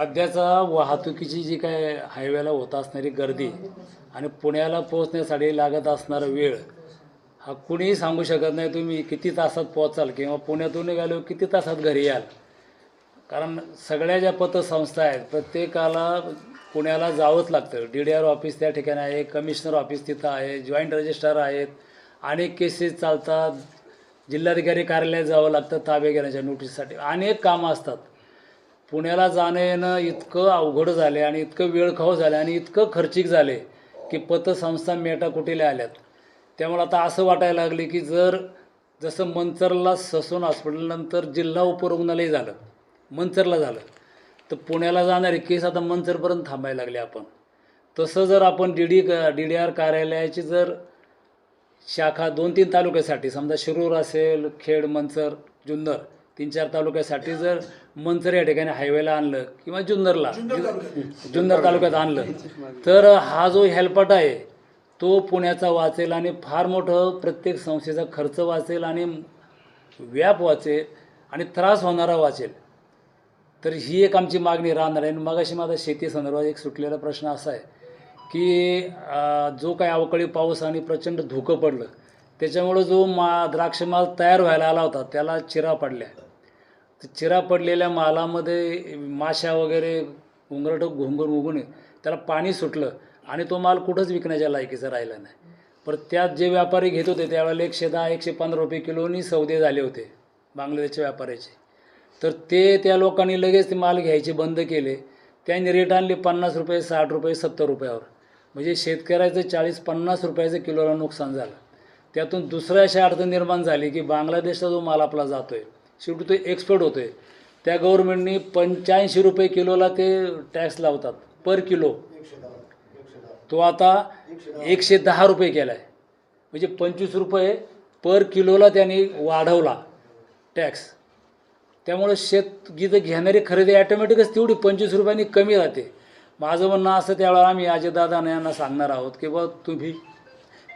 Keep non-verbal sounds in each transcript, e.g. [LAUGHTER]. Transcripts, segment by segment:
सध्याचा वाहतुकीची जी काय हायवेला होत असणारी गर्दी आणि पुण्याला पोहोचण्यासाठी लागत असणारा वेळ हा कुणीही सांगू शकत नाही तुम्ही किती तासात पोहोचाल किंवा पुण्यातून निघालो किती तासात घरी याल. कारण सगळ्या ज्या पतसंस्था आहेत प्रत्येकाला पुण्याला जावंच लागतं. डी डी आर ऑफिस त्या ठिकाणी आहे कमिशनर ऑफिस तिथं आहे जॉईंट रजिस्ट्रार आहेत. अनेक केसेस चालतात. जिल्हाधिकारी कार्यालयात जावं लागतं ताबे घेण्याच्या नोटीससाठी अनेक कामं असतात. पुण्याला जाणं येणं इतकं अवघड झाले आणि इतकं वेळखाऊ झालं आणि इतकं खर्चिक झाले की पतसंस्था मेटाकुटीला आल्यात. त्यामुळे आता असं वाटायला लागले की जर जसं मंचरला ससून हॉस्पिटलनंतर जिल्हा उपरुग्णालय झालं मंचरला झालं तर पुण्याला जाणारे केस आता मंचरपर्यंत थांबायला लागले आपण. तसं जर आपण D D D D R कार्यालयाची जर शाखा दोन तीन तालुक्यासाठी समजा शिरूर असेल खेड मंचर जुन्नर तीन चार तालुक्यासाठी जर मंचर या ठिकाणी हायवेला आणलं किंवा जुन्नरला जुन्नर तालुक्यात. आणलं [LAUGHS] तर हा जो हेल्पट आहे तो पुण्याचा वाचेल आणि फार मोठं प्रत्येक संस्थेचा खर्च वाचेल आणि व्याप वाचेल आणि त्रास होणारा वाचेल. तर ही एक आमची मागणी राहणार आहे. आणि मगाशी माझा शेती संदर्भात एक सुटलेला प्रश्न असा आहे की जो काही अवकाळी पाऊस आणि प्रचंड धुकं पडलं त्याच्यामुळं जो मा द्राक्ष माल तयार व्हायला आला होता त्याला चिरा पडल्या. चिरा पडलेल्या मालामध्ये माशा वगैरे उंगरट घुंगून उगून त्याला पाणी सुटलं आणि तो माल कुठंच विकण्याच्या लायकीचा राहिला नाही. पर त्यात जे व्यापारी घेत होते त्यावेळेला एकशे दहा एकशे पंधरा रुपये किलोनी सौदे झाले होते बांगलादेशच्या व्यापाऱ्याचे. तर ते त्या लोकांनी लगेच ते माल घ्यायचे बंद केले. त्यांनी रेट आणले पन्नास रुपये साठ रुपये सत्तर रुपयावर. म्हणजे शेतकऱ्याचं चाळीस पन्नास रुपयाचं किलोला नुकसान झालं. त्यातून दुसऱ्या अशा अडचण निर्माण झाली की बांगलादेशचा जो माल आपला जातो आहे शेवटी ते एक्सपोर्ट होतो आहे त्या गव्हर्मेंटनी पंच्याऐंशी रुपये किलोला ते टॅक्स लावतात पर किलो. तो आता एकशे दहा रुपये केला आहे म्हणजे पंचवीस रुपये पर किलोला त्यांनी वाढवला टॅक्स त्यामुळं शेत गीतं घेणारी खरेदी ॲटोमॅटिकच तेवढी पंचवीस रुपयांनी कमी राहते. माझं म्हणणं असं त्यावेळेला आम्ही अजयदादा यांना सांगणार आहोत की बा तुम्ही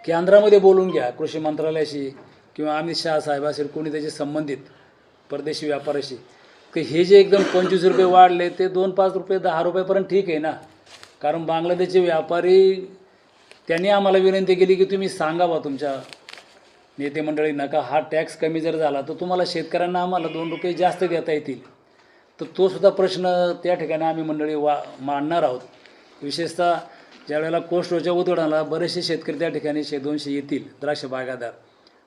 केंद्रामध्ये बोलून घ्या कृषी मंत्रालयाशी किंवा अमित शहा साहेब असेल कोणी त्याचे संबंधित. परदेशी व्यापाराशी की हे जे एकदम पंचवीस रुपये वाढले ते दोन पाच रुपये दहा रुपयेपर्यंत ठीक आहे ना? कारण बांगलादेशचे व्यापारी त्यांनी आम्हाला विनंती केली की तुम्ही सांगा बा तुमच्या नेते मंडळी नका हा टॅक्स कमी जर झाला तर तुम्हाला शेतकऱ्यांना आम्हाला दोन रुपये जास्त देता येतील. तर तो सुद्धा प्रश्न त्या ठिकाणी आम्ही मंडळी वा मांडणार आहोत. विशेषतः ज्यावेळेला कोस्ट रोजच्या उतरणाला बरेचसे शेतकरी त्या ठिकाणी शे दोनशे येतील द्राक्ष बागादार.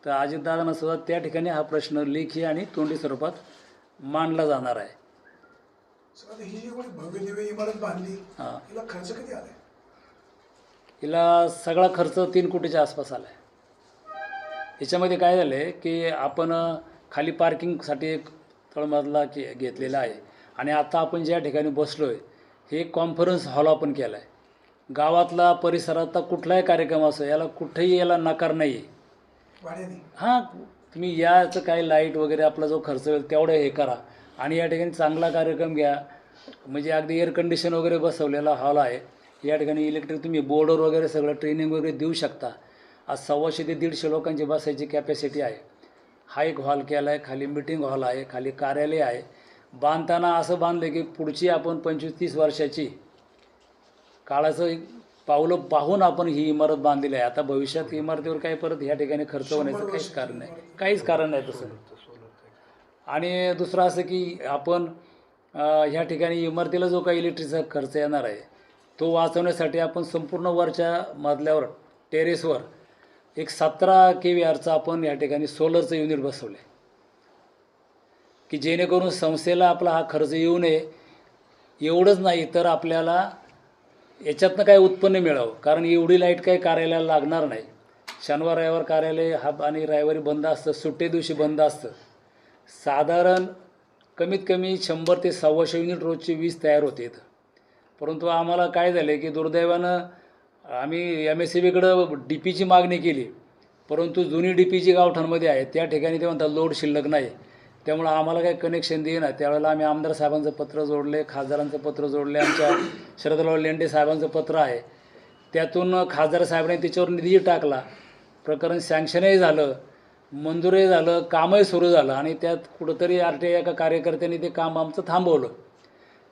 तर अजितदादांना सुद्धा त्या ठिकाणी हा प्रश्न लेखी आणि तोंडी स्वरूपात मांडला जाणार आहे. सर आता ही जी कोणी भव्य दिव्य इमारत बांधली हां. हिला खर्च किती आलाय? हिला सगळा खर्च तीन कोटीच्या आसपास आला आहे याच्यामध्ये काय झालं आहे की आपण खाली पार्किंगसाठी एक तळमजला के घेतलेला आहे. आणि आता आपण ज्या ठिकाणी बसलो आहे हे कॉन्फरन्स हॉल आपण केला आहे गावातला परिसरातला कुठलाही कार्यक्रम असो याला कुठेही याला नकार नाही आहे भाड्याने हां तुम्ही याचं काय लाइट वगैरे आपला जो खर्च होईल तेवढं हे करा. आणि या ठिकाणी चांगला कार्यक्रम घ्या. म्हणजे अगदी एअर कंडिशन वगैरे बसवलेला हॉल आहे. या ठिकाणी इलेक्ट्रिक तुम्ही बोर्डवर वगैरे सगळं ट्रेनिंग वगैरे देऊ शकता. आज सव्वाशे ते दीडशे लोकांची बसायची कॅपॅसिटी आहे. हा एक हॉल केला आहे खाली मिटिंग हॉल आहे खाली कार्यालय आहे. बांधताना असं बांधलं की पुढची आपण पंचवीस तीस वर्षाची काळाचं एक पावलं पाहून आपण ही इमारत बांधलेली आहे. आता भविष्यात इमारतीवर काही परत ह्या ठिकाणी खर्च होण्याचं काहीच कारण नाही. काहीच कारण नाही तसं. आणि दुसरं असं की आपण ह्या ठिकाणी इमारतीला जो काही इलेक्ट्रिकचा खर्च येणार आहे तो वाचवण्यासाठी आपण संपूर्ण वरच्या मजल्यावर टेरेसवर एक सतरा के व्ही आरचं आपण या ठिकाणी सोलरचं युनिट बसवलं आहे की जेणेकरून संस्थेला आपला हा खर्च येऊ नये. एवढंच नाही तर आपल्याला याच्यातनं काय उत्पन्न मिळावं? कारण एवढी लाइट काही कार्यालयाला लागणार नाही. शनिवार रविवार कार्यालय हा आणि रविवारी बंद असतं सुट्टे दिवशी बंद असतं. साधारण कमीत कमी शंभर ते सव्वाशे युनिट रोजची वीज तयार होते इथं. परंतु आम्हाला काय झालं की दुर्दैवानं आम्ही एम एस सी बीकडं डी पीची मागणी केली. परंतु जुनी डी पी जी गावठाणमध्ये आहे. त्या ठिकाणी ते म्हणतात लोड शिल्लक नाही. त्यामुळं आम्हाला काही कनेक्शन देईना. त्यावेळेला आम्ही आमदार साहेबांचं पत्र जोडले खासदारांचं पत्र जोडले आमच्या शरदराव लेंडे साहेबांचं पत्र आहे. त्यातून खासदार साहेबांनी त्याच्यावर निधी टाकला. प्रकरण सँक्शनही झालं मंजूरही झालं कामही सुरू झालं आणि त्यात कुठंतरी आर टी एका कार्यकर्त्यांनी ते काम आमचं थांबवलं.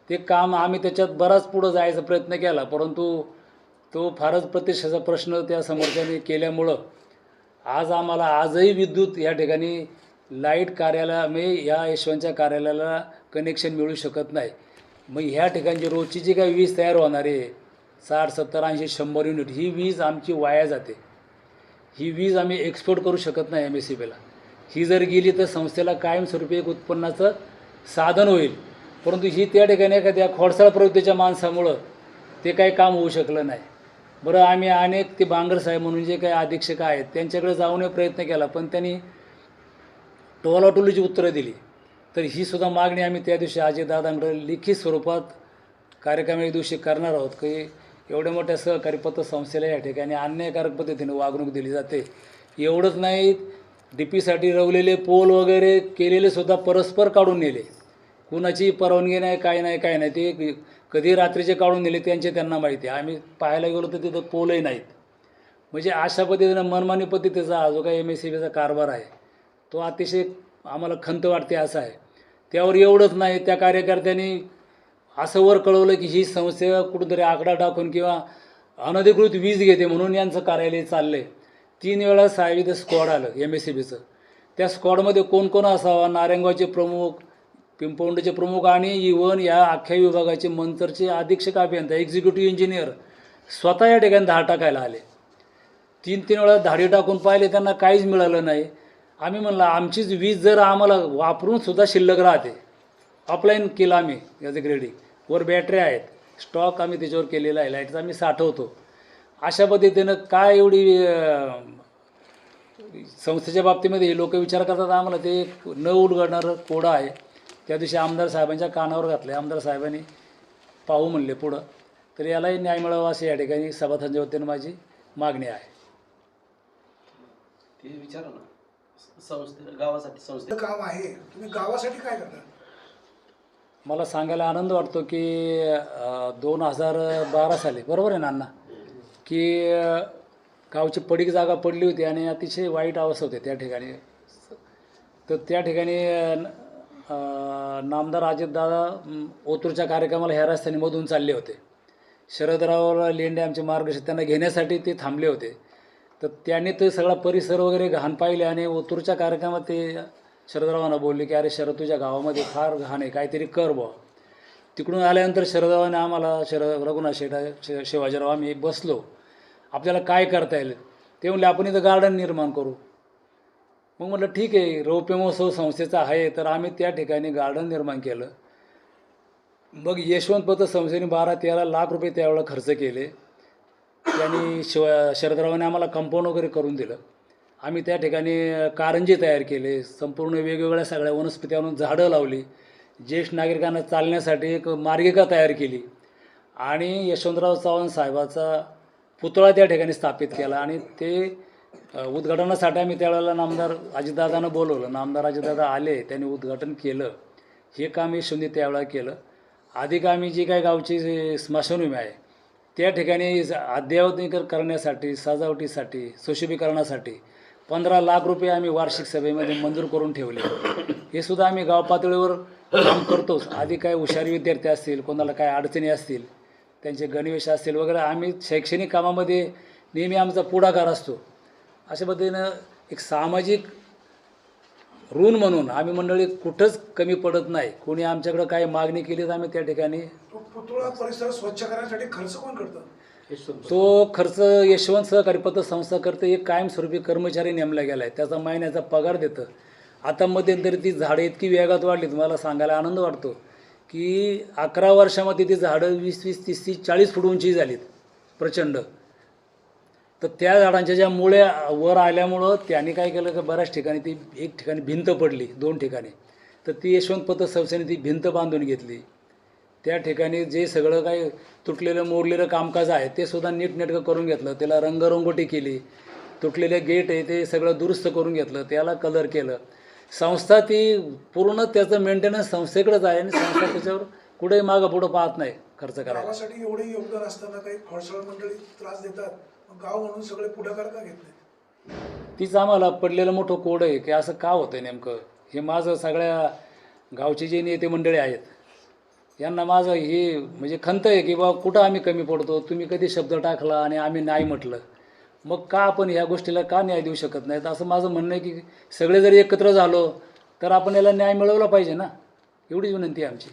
ते काम आम्ही त्याच्यात बराच पुढं जायचा प्रयत्न केला परंतु तो फारच प्रतिष्ठेचा प्रश्न त्या समोरच्याने केल्यामुळं आज आम्हाला आजही विद्युत या ठिकाणी लाइट कार्यालय मी या यशवंतच्या कार्यालयाला कनेक्शन मिळू शकत नाही. मग ह्या ठिकाणची रोजची जी काही वीज तयार होणार आहे साठ सत्तर ऐंशी शंभर युनिट ही वीज आमची वाया जाते. ही वीज आम्ही एक्सपोर्ट करू शकत नाही एम एस सी बीला ही जर गेली तर संस्थेला कायमस्वरूपी एक उत्पन्नाचं साधन होईल. परंतु ही त्या ठिकाणी एखाद्या खोडसाळ प्रवृत्तीच्या माणसामुळं ते काही काम होऊ शकलं नाही. बरं आम्ही अनेक ते बांगर साहेब म्हणून जे काही अधीक्षक आहेत त्यांच्याकडे जाऊन प्रयत्न केला पण त्यांनी टोलाटोलीची उत्तरं दिली. तर ही सुद्धा मागणी आम्ही त्या दिवशी अजयदादांकडे लिखित स्वरूपात कार्यक्रम एक दिवशी करणार आहोत की एवढ्या मोठ्या सहकारी पतसंस्थेला या ठिकाणी अन्यायकारक पद्धतीने वागणूक दिली जाते. एवढंच नाही डी पीसाठी रवलेले पोल वगैरे केलेले सुद्धा परस्पर काढून नेले. कुणाची परवानगी नाही काय नाही काय नाही. ते कधी रात्रीचे काढून नेले त्यांचे त्यांना माहिती आहे. आम्ही पाहायला गेलो तर तिथं पोलही नाहीत. म्हणजे अशा पद्धतीनं मनमानी पद्धतीचा जो काही एम एस सी बीचा कारभार आहे तो अतिशय आम्हाला खंत वाटते असा आहे. त्यावर एवढंच नाही त्या कार्यकर्त्यांनी असं वर कळवलं की ही संस्था कुठंतरी आकडा टाकून किंवा अनधिकृत वीज घेते म्हणून यांचं कार्यालय चाललं आहे तीन वेळा साहेब स्क्वॉड आलं एम एस सी बीचं त्या स्क्वॉडमध्ये कोण कोण असावा? नारायणगावचे प्रमुख पिंपौंडचे प्रमुख आणि इवन या अख्ख्या विभागाचे मंतरचे अधीक्षक अभियंता एक्झिक्युटिव्ह इंजिनियर स्वतः या ठिकाणी धाड टाकायला आले. तीन तीन वेळा धाडी टाकून पाहिले त्यांना काहीच मिळालं नाही. आम्ही म्हणलं आमचीच वीज जर आम्हाला वापरून सुद्धा शिल्लक राहते. ऑफलाईन केलं आम्ही याचं ग्रेडिंग वर बॅटऱ्या आहेत. स्टॉक आम्ही त्याच्यावर केलेला आहे. लाईटचा आम्ही साठवतो. अशा पद्धतीनं काय एवढी संस्थेच्या बाबतीमध्ये हे लोक विचार करतात आम्हाला ते न उलगडणारं कोडं आहे. त्या दिवशी आमदार साहेबांच्या कानावर घातलं आमदार साहेबांनी पाहू म्हणले पुढं. तर यालाही न्याय मिळावा अशी या ठिकाणी सभासदांच्या वतीनं माझी मागणी आहे. ते विचारा ना. संस्थे गावासाठी संस्थे. हे काम आहे. तुम्ही गावासाठी काय करता? मला सांगायला आनंद वाटतो की दोन हजार बारा साली बरोबर आहे ना अण्णा? की गावची पडीक जागा पडली होती आणि अतिशय वाईट अवस्था होती त्या ठिकाणी. तर त्या ठिकाणी नामदार अजितदादा ओतूरच्या कार्यक्रमाला ह्या रस्त्याने मधून चालले होते. शरदराव लेंडे आमचे मार्गदर्शक त्यांना घेण्यासाठी ते थांबले होते. तर त्याने ते सगळा परिसर वगैरे घाण पाहिले आणि ओतूरच्या कार्यक्रमात ते शरदरावांना बोलले की अरे शरद तुझ्या गावामध्ये फार घाण आहे काहीतरी कर बुवा. तिकडून आल्यानंतर शरदरावाने आम्हाला शरद रघुनाथ शेठा शि शिवाजीराव आम्ही बसलो. आपल्याला काय करता येईल? ते म्हणले आपण इथं गार्डन निर्माण करू. मग म्हटलं ठीक आहे रौप्य महोत्सव संस्थेचा आहे तर आम्ही त्या ठिकाणी गार्डन निर्माण केलं. मग यशवंत संस्थेने बारा तेरा लाख रुपये त्यावेळेला खर्च केले. त्यांनी शिव शरदरावाने आम्हाला कंपाऊंड वगैरे करून दिलं. आम्ही त्या ठिकाणी कारंजे तयार केले. संपूर्ण वेगवेगळ्या सगळ्या वनस्पती आणून झाडं लावली. ज्येष्ठ नागरिकांना चालण्यासाठी एक मार्गिका तयार केली. आणि यशवंतराव चव्हाण साहेबाचा पुतळा त्या ठिकाणी स्थापित केला. आणि ते उद्घाटनासाठी आम्ही त्यावेळेला नामदार अजितदादानं बोलवलं. नामदार अजितदादा आले त्यांनी उद्घाटन केलं. हे काम यशवंती त्यावेळेला केलं. अधिक आम्ही जी काही गावची स्मशानभूमी आहे त्या ठिकाणी ज- अद्ययावतीकरण करण्यासाठी सजावटीसाठी सुशोभीकरणासाठी पंधरा लाख रुपये आम्ही वार्षिक सभेमध्ये मंजूर करून ठेवले. हे सुद्धा आम्ही गाव पातळीवर काम करतोच. आधी काय हुशारी विद्यार्थी असतील कोणाला काय अडचणी असतील त्यांचे गणवेश असतील वगैरे आम्ही शैक्षणिक कामामध्ये नेहमी आमचा पुढाकार असतो. अशा पद्धतीनं एक सामाजिक ऋण म्हणून आम्ही मंडळी कुठंच कमी पडत नाही. कोणी आमच्याकडं काही मागणी केली तर आम्ही त्या ठिकाणी. तो पुतळा परिसर स्वच्छ करण्यासाठी खर्च कोण करतं? तो खर्च यशवंत सहकारी पतसंस्था करते एक कायमस्वरूपी कर्मचारी नेमला गेला आहे त्याचा महिन्याचा पगार देतं. आता मध्यंतरी ती झाडं इतकी वेगात वाढली तुम्हाला सांगायला आनंद वाटतो की अकरा वर्षामध्ये ती झाडं वीस वीस तीस तीस चाळीस फूट उंची झालीत प्रचंड. तर त्या झाडांच्या ज्या मुळे वर आल्यामुळं त्यांनी काय केलं की बऱ्याच ठिकाणी ती एक ठिकाणी भिंत पडली दोन ठिकाणी. तर ती यशवंत संस्थेने ती भिंत बांधून घेतली. त्या ठिकाणी जे सगळं काही तुटलेलं मोडलेलं कामकाज आहे ते सुद्धा नीटनेटकं करून घेतलं. त्याला रंगरंगोटी केली. तुटलेले गेट आहे ते सगळं दुरुस्त करून घेतलं. त्याला कलर केलं. संस्था ती पूर्ण त्याचं मेंटेनन्स संस्थेकडेच आहे आणि संस्था त्याच्यावर कुठेही मागं पुढं पाहत नाही खर्च करायला. एवढे योगदान असताना काही मंडळी त्रास देतात? गाव म्हणून सगळे पुढाकार का घेत नाहीत? तीच आम्हाला पडलेलं मोठं कोड आहे की असं का होतं नेमकं? हे माझं सगळ्या गावचे जे नेते मंडळी आहेत यांना माझं हे म्हणजे खंत आहे की बा कुठं आम्ही कमी पडतो? तुम्ही कधी शब्द टाकला आणि आम्ही नाही म्हटलं? मग का आपण ह्या गोष्टीला का न्याय देऊ शकत नाहीत? असं माझं म्हणणं आहे की सगळे जरी एकत्र झालो तर आपण याला न्याय मिळवला पाहिजे ना? एवढीच विनंती आहे आमची.